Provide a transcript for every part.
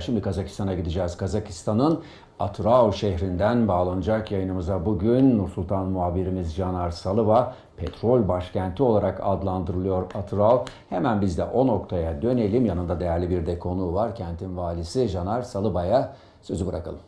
Şimdi Kazakistan'a gideceğiz. Kazakistan'ın Atrao şehrinden bağlanacak yayınımıza bugün Nursultan muhabirimiz Caner Salıva petrol başkenti olarak adlandırılıyor Atrao. Hemen biz de o noktaya dönelim. Yanında değerli bir de konuğu var. Kentin valisi Caner Salıba'ya sözü bırakalım.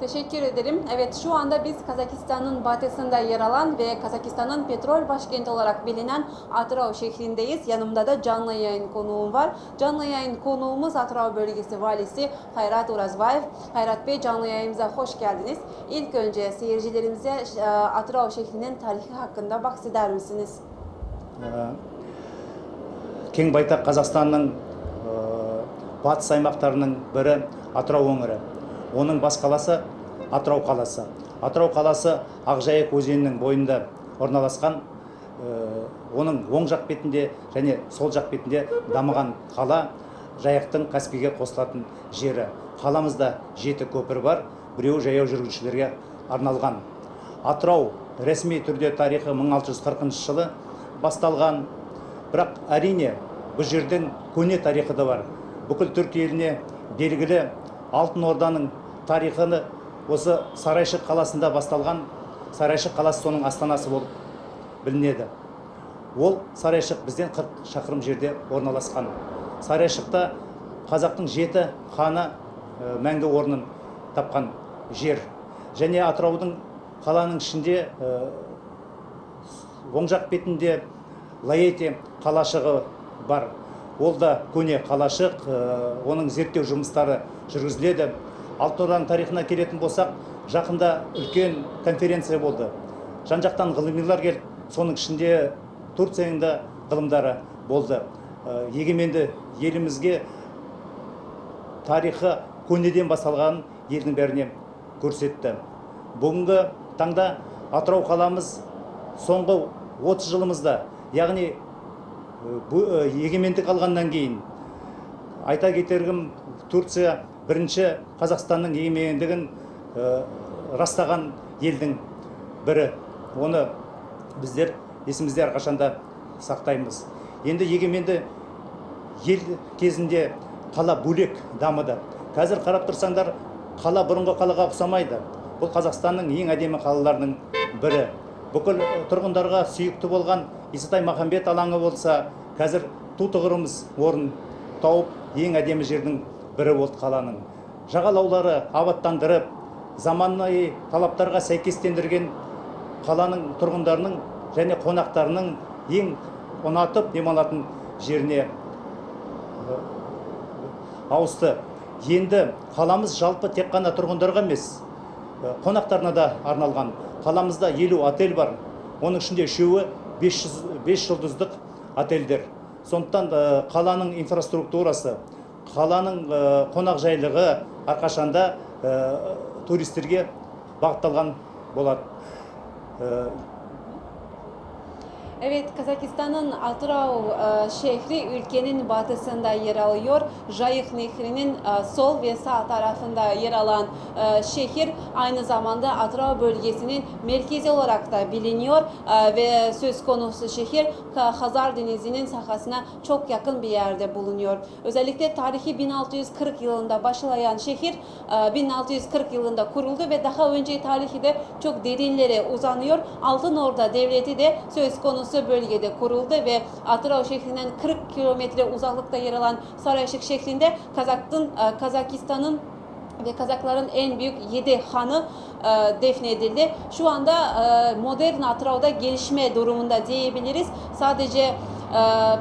Teşekkür ederim. Evet şu anda biz Kazakistan'ın batısında yer alan ve Kazakistan'ın petrol başkenti olarak bilinen Atrao şehrindeyiz. Yanımda da canlı yayın konuğum var. Canlı yayın konuğumuz Atrao bölgesi valisi Hayrat Urazbayev. Hayrat Bey canlı yayınımıza hoş geldiniz. İlk önce seyircilerimize e, Atrao şehrinin tarihi hakkında bahseder misiniz? кең байтақ қазақстанның ә, батыс аймақтарының бірі атырау өңірі оның бас қаласы атырау қаласы. Атырау қаласы ақжайық өзенінің бойында орналасқан ә, оның оң жақ бетінде және сол жақ бетінде дамыған қала жайықтың каспийге қосылатын жері. Қаламызда жеті көпір бар біреуі жаяу жүргіншілерге арналған. Атырау ресми түрде тарихы 1640 жылы басталған. Бірақ әрине бұл жердің көне тарихы да бар. Бүкіл түркі еліне белгілі алтын орданың тарихыны осы сарайшық қаласында басталған сарайшық қаласы соның астанасы болып білінеді. Ол сарайшық бізден 40 шақырым жерде орналасқан. Сарайшықта қазақтың жеті ханы ә, мәңгі орнын тапқан жер. Және атыраудың қаланың ішінде ә, оң жақ бетінде лаэти қалашығы бар. Ол да көне қалашық ә, оның зерттеу жұмыстары жүргізіледі. Алтын орданың тарихына келетін болсақ жақында үлкен конференция болды. Жан жақтан ғылымилар келіп соның ішінде турцияның да ғылымдары болды. Ә, егеменді елімізге тарихы көнеден басталғанын елдің бәріне көрсетті. Бүгінгі таңда атырау қаламыз соңғы 30 жылымызда яғни егемендік алғаннан кейін айта кетергім турция бірінші қазақстанның егемендігін ә, растаған елдің бірі. Оны біздер есімізде әрқашанда сақтаймыз. Енді егеменді ел кезінде қала бөлек дамыды. Қазір қарап тұрсаңдар қала бұрынғы қалаға ұқсамайды. Бұл қазақстанның ең әдемі қалаларының бірі. Бүкіл тұрғындарға сүйікті болған исатай махамбет алаңы болса қазір ту тұғырымыз орын тауып ең әдемі жердің бірі болды қаланың. Жағалаулары абаттандырып заманауи талаптарға сәйкестендірген қаланың тұрғындарының және қонақтарының ең ұнатып демалатын жеріне ауысты. Енді қаламыз жалпы тек қана тұрғындарға емес қонақтарына да арналған. Қаламызда елу отель бар. Оның ішінде үшеуі 500 бес жұлдыздық отельдер. Сондықтан э, қаланың инфраструктурасы қаланың э, қонақжайлығы әрқашанда э, туристерге бағытталған болады Э, Evet, Kazakistan'ın Atrao e, şehri ülkenin batısında yer alıyor. Jayık Nehri'nin e, sol ve sağ tarafında yer alan e, şehir aynı zamanda Atrao bölgesinin merkezi olarak da biliniyor ve söz konusu şehir Hazar Denizi'nin sahasına çok yakın bir yerde bulunuyor. Özellikle tarihi 1640 yılında başlayan şehir e, 1640 yılında kuruldu ve daha önce tarihi de çok derinlere uzanıyor. Altın Orda Devleti de söz konusu bölgede kuruldu ve Atrao şehrinden 40 kilometre uzaklıkta yer alan Sarayşık şehrinde e, Kazakistan'ın ve Kazakların en büyük 7 hanı e, defnedildi. Şu anda e, modern Atrao'da gelişme durumunda diyebiliriz. Sadece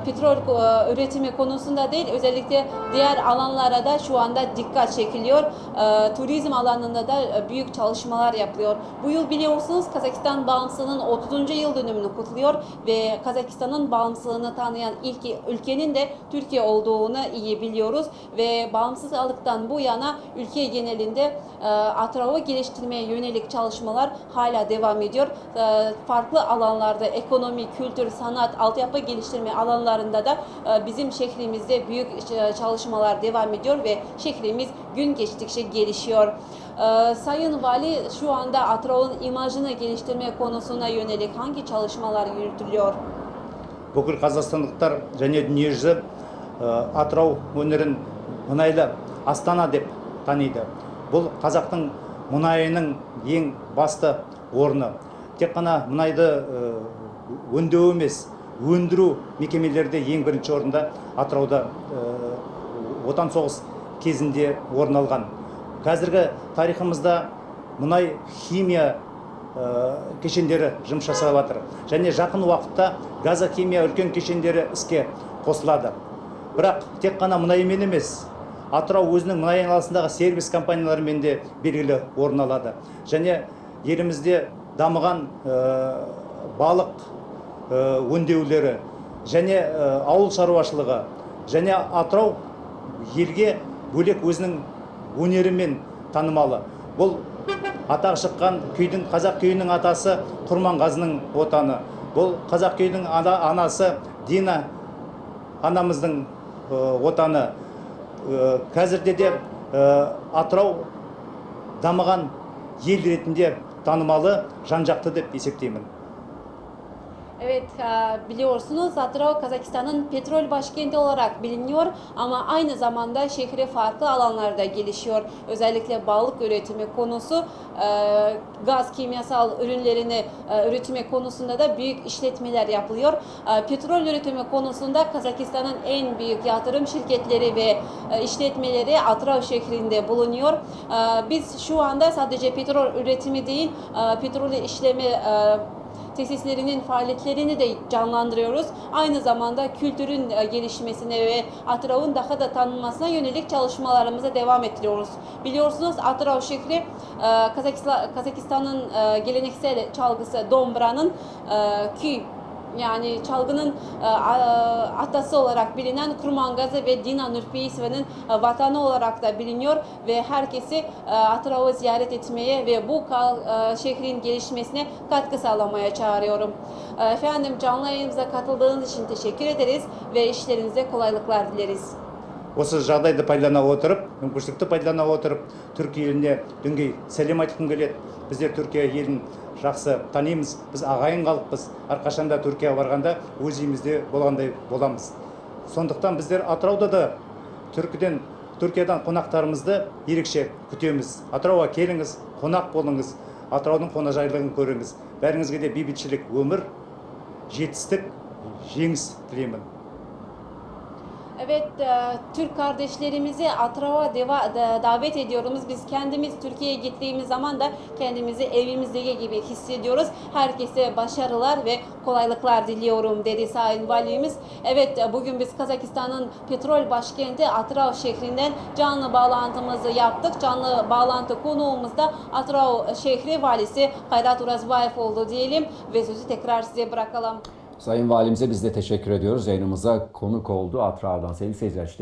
petrol e, üretimi konusunda değil özellikle diğer alanlara da şu anda dikkat çekiliyor. E, turizm alanında da e, büyük çalışmalar yapılıyor. Bu yıl biliyorsunuz Kazakistan bağımsızlığının 30. yıl dönümünü kutluyor ve Kazakistan'ın bağımsızlığını tanıyan ilk ülkenin de Türkiye olduğunu iyi biliyoruz ve bağımsız aldıktan bu yana ülke genelinde e, Atrao'yu geliştirmeye yönelik çalışmalar hala devam ediyor. E, farklı alanlarda ekonomi, kültür, sanat, altyapı geliştirme alanlarında da e, bizim şehrimizde büyük e, çalışmalar devam ediyor ve şehrimiz gün geçtikçe gelişiyor. E, Sayın Vali şu anda Atrao'nun imajını geliştirme konusuna yönelik hangi çalışmalar yürütülüyor? бүкіл қазақстандықтар және дүниежүзі э, атырау өңірін мұнайлы астана деп таниды бұл қазақтың мұнайының ең басты орны тек қана мұнайды э, өңдеу емес өндіру мекемелерде ең бірінші орында атырауда э, отан соғыс кезінде орын алған. Қазіргі тарихымызда мұнай химия э, кешендері жұмыс жасап жатыр. Және жақын уақытта газохимия үлкен кешендері іске қосылады. Бірақ тек қана мұнаймен емес атырау өзінің мұнай айналасындағы сервис компанияларымен де белгілі орын алады. Және елімізде дамыған э, балық өңдеулері және э, ауыл шаруашылығы және атырау елге бөлек өзінің өнерімен танымалы. Бұл атағы шыққан күйдің қазақ күйінің атасы құрманғазының отаны. Бұл қазақ күйінің ана, анасы дина анамыздың э, отаны. Э, қазірде де э, атырау дамыған ел ретінде танымалы жан жақты деп есептеймін. Evet, e, biliyorsunuz Atrao Kazakistan'ın petrol başkenti olarak biliniyor ama aynı zamanda şehri farklı alanlarda gelişiyor. Özellikle balık üretimi konusu, e, gaz kimyasal ürünlerini e, üretimi konusunda da büyük işletmeler yapılıyor. Petrol üretimi konusunda Kazakistan'ın en büyük yatırım şirketleri ve işletmeleri Atrao şehrinde bulunuyor. Biz şu anda sadece petrol üretimi değil, petrol işleme e, tesislerinin faaliyetlerini de canlandırıyoruz. Aynı zamanda kültürün e, gelişmesine ve Atrav'ın daha da tanınmasına yönelik çalışmalarımıza devam ettiriyoruz. Biliyorsunuz Atrav şehri e, Kazakistan- Kazakistan'ın e, geleneksel çalgısı Dombra'nın ki yani çalgının e, a- atası olarak bilinen Kurmangazı ve Dina Nurpeyisva'nın e, vatanı olarak da biliniyor ve herkesi e, Atrav'ı ziyaret etmeye ve bu kal- e, şehrin gelişmesine katkı sağlamaya çağırıyorum. E, Efendim canlı yayınımıza katıldığınız için teşekkür ederiz ve işlerinize kolaylıklar dileriz. осы жағдайды пайдалана отырып мүмкіншілікті пайдалана отырып түркия еліне дүнгей сәлем айтқым келеді біздер түркия елін жақсы танимыз. Біз ағайын халықпыз әрқашанда түркияға барғанда өз үйімізде болғандай боламыз. Сондықтан біздер атырауда да түркіден түркиядан қонақтарымызды ерекше күтеміз. Атырауға келіңіз қонақ болыңыз атыраудың қонақжайлығын көріңіз. Бәріңізге де бейбітшілік өмір жетістік жеңіс тілеймін. Evet, e, Türk kardeşlerimizi Atrav'a da- davet ediyoruz. Biz kendimiz Türkiye'ye gittiğimiz zaman da kendimizi evimizdeki gibi hissediyoruz. Herkese başarılar ve kolaylıklar diliyorum dedi Sayın Valimiz. Evet, e, bugün biz Kazakistan'ın petrol başkenti Atrav şehrinden canlı bağlantımızı yaptık. Canlı bağlantı konuğumuz da Atrav şehri valisi Hayrat Urazbayev oldu diyelim ve sözü tekrar size bırakalım. Sayın Valimize biz de teşekkür ediyoruz. Yayınımıza konuk oldu Atrav'dan. Sevgili seyirciler işte